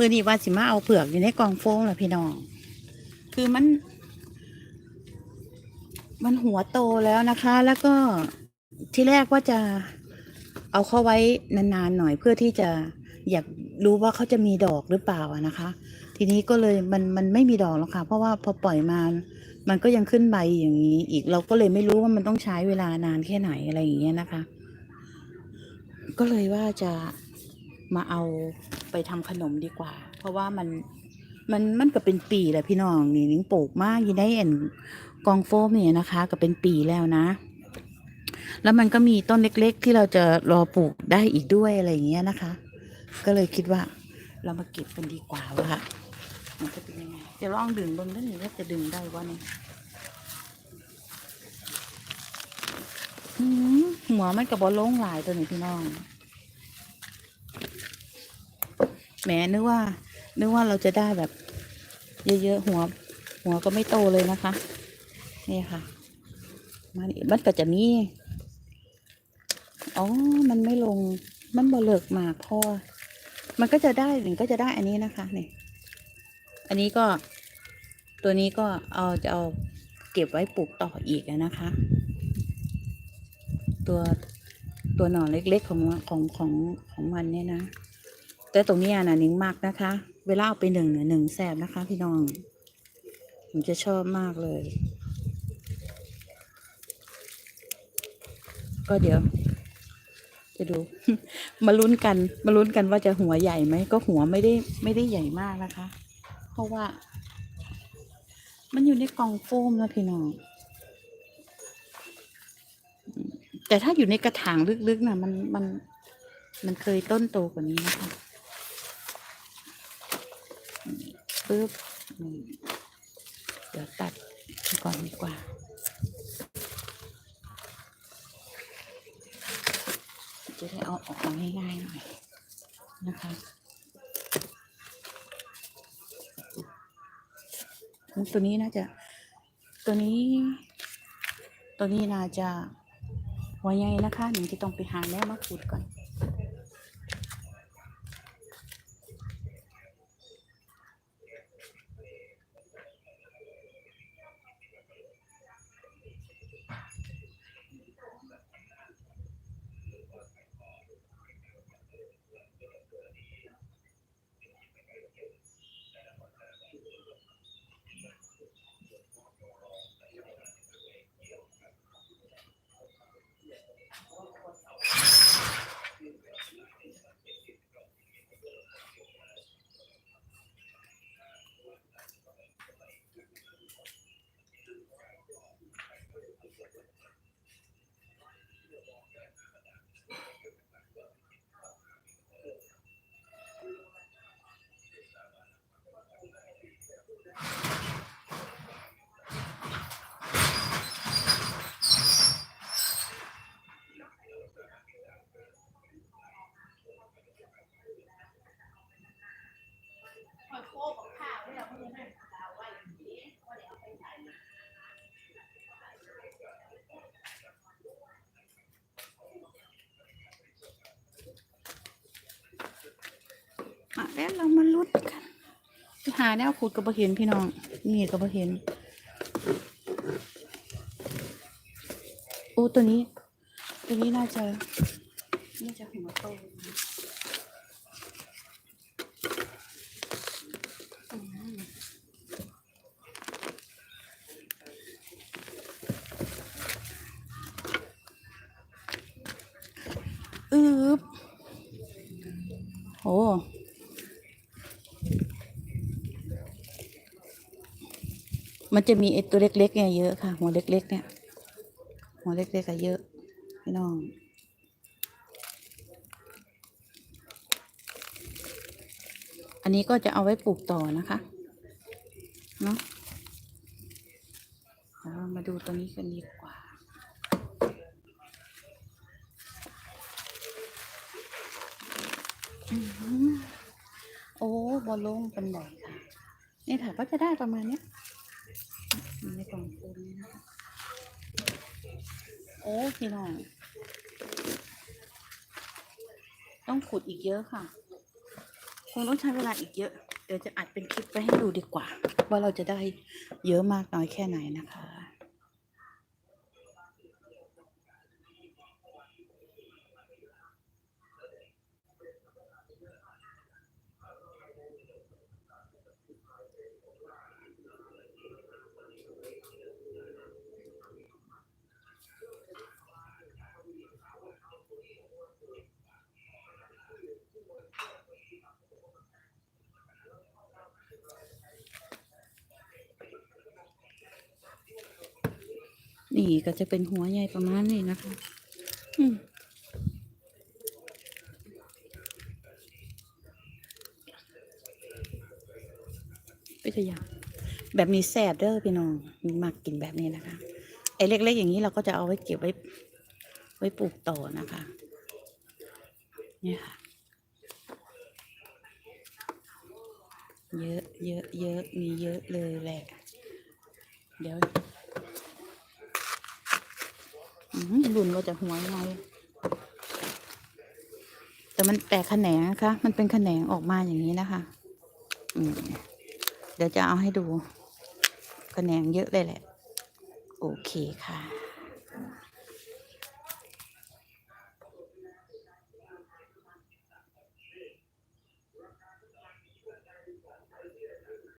มือนี้ว่าสิมาเอาเผือกอยู่ในกล่องโฟมแหละพี่น้อง คือมัน มันหัวโตแล้วนะคะ แล้วก็ที่แรกว่าจะเอาเข้าไว้นานๆหน่อยเพื่อที่จะอยากรู้ว่าเขาจะมีดอกหรือเปล่านะคะ ทีนี้ก็เลยมันมันไม่มีดอกแล้วค่ะ เพราะว่าพอปล่อยมา มันก็ยังขึ้นใบอย่างนี้ อีกเราก็เลยไม่รู้ว่ามันต้องใช้เวลานานแค่ไหนอะไรอย่างเงี้ยนะคะ ก็เลยว่าจะ มาเอาไปทำขนมดีกว่า เพราะว่ามันมันมันก็เป็นปีแหละพี่น้องนี่นิ้งปลูกมากอยู่ในเอ็นกองโฟมเนี่ยนะคะ ก็เป็นปีแล้วนะ แล้วมันก็มีต้นเล็กๆ ที่เราจะรอปลูกได้อีกด้วยอะไรอย่างเงี้ยนะคะ ก็เลยคิดว่า เรามาเก็บกันดีกว่าว่ามันจะเป็นยังไงจะลองดึงบนด้านนี้ว่าจะดึงได้ว่านี่อืมหัวมันกับบอลลงหลายตัวนี้พี่น้อง แหมนึกว่า นึกว่าเราจะได้แบบ เยอะๆหัว หัวก็ไม่โตเลยนะคะนี่ค่ะ มันมันก็จะมีอ๋อ มันไม่ลง มันบ่เลิกมากพอมันก็จะได้หนึ่งก็จะได้อันนี้นะคะนี่อันนี้ก็ตัวนี้ก็เอาจะเอาเก็บไว้ปลูกต่ออีกนะคะ ตัวตัวหน่อเล็กๆของของของของมันเนี่ยนะ แต่ตรงนี้นะนิ้งมากนะคะ เวลาเอาไปหนึ่งเนี่ยหนึ่งแสบนะคะ พี่น้องผมจะชอบมากเลย ก็เดี๋ยว จะดู มาลุ้นกัน มาลุ้นกันว่าจะหัวใหญ่ไหม ก็หัวไม่ได้ไม่ได้ใหญ่มากนะคะ เพราะว่า มันอยู่ในกล่องโฟมนะพี่น้องแต่ถ้าอยู่ในกระถางลึกๆนะมันมันมันเคยต้นโตกว่านี้นะคะอืม ปึ๊บอืมเดี๋ยวตัดก่อนดีกว่า จะได้เอาออกมาง่ายๆหน่อยนะคะตัวนี้น่าจะ ตัวนี้ ตัวนี้น่าจะหัวใหญ่นะคะหนูจะต้องไปหาแม่มาขุดก่อน มา แล้วเรามาลุ้นกันหาแนวขุดก็บ่เห็นพี่น้อง นี่ก็บ่เห็น โอ้ตัวนี้ ตัวนี้น่าจะน่าจะหัวโตอืมอึบโอ้ มันจะมีไอตัวเล็กๆเนี่ยเยอะค่ะ หัวเล็ก ๆ เนี่ย หัวเล็กๆก็เยอะพี่น้องอันนี้ก็จะเอาไว้ปลูกต่อนะคะเนาะเรามาดูตรงนี้กันดีกว่าอโอ้บอลลงเป็นไหนค่ะ นี่ค่ะก็จะได้ประมาณเนี้ย ในกล่องปูนนี้นะคะโอ้พี่น้อง ต้องขุดอีกเยอะค่ะ คงต้องใช้เวลาอีกเยอะ เดี๋ยวจะอัดเป็นคลิปไปให้ดูดีกว่า ว่าเราจะได้เยอะมากน้อยแค่ไหนนะคะ นี่ก็จะเป็นหัวใหญ่ประมาณนี้นะคะ อืมไปตัวอย่างแบบนี้แสบเด้อพี่น้องมีมากกินแบบนี้นะคะ ไอ้เล็กๆอย่างนี้เราก็จะเอาไว้เก็บไว้ ไว้ปลูกต่อนะคะ เนี่ยค่ะ เยอะเยอะเยอะมีเยอะเลยแหละ เดี๋ยวอืมรุนก็จะหัวยไงแต่มันแตกแขนงนะคะ มันเป็นแขนงออกมาอย่างนี้นะคะเดี๋ยวจะเอาให้ดูแขนงเยอะเลยแหละ โอเคค่ะ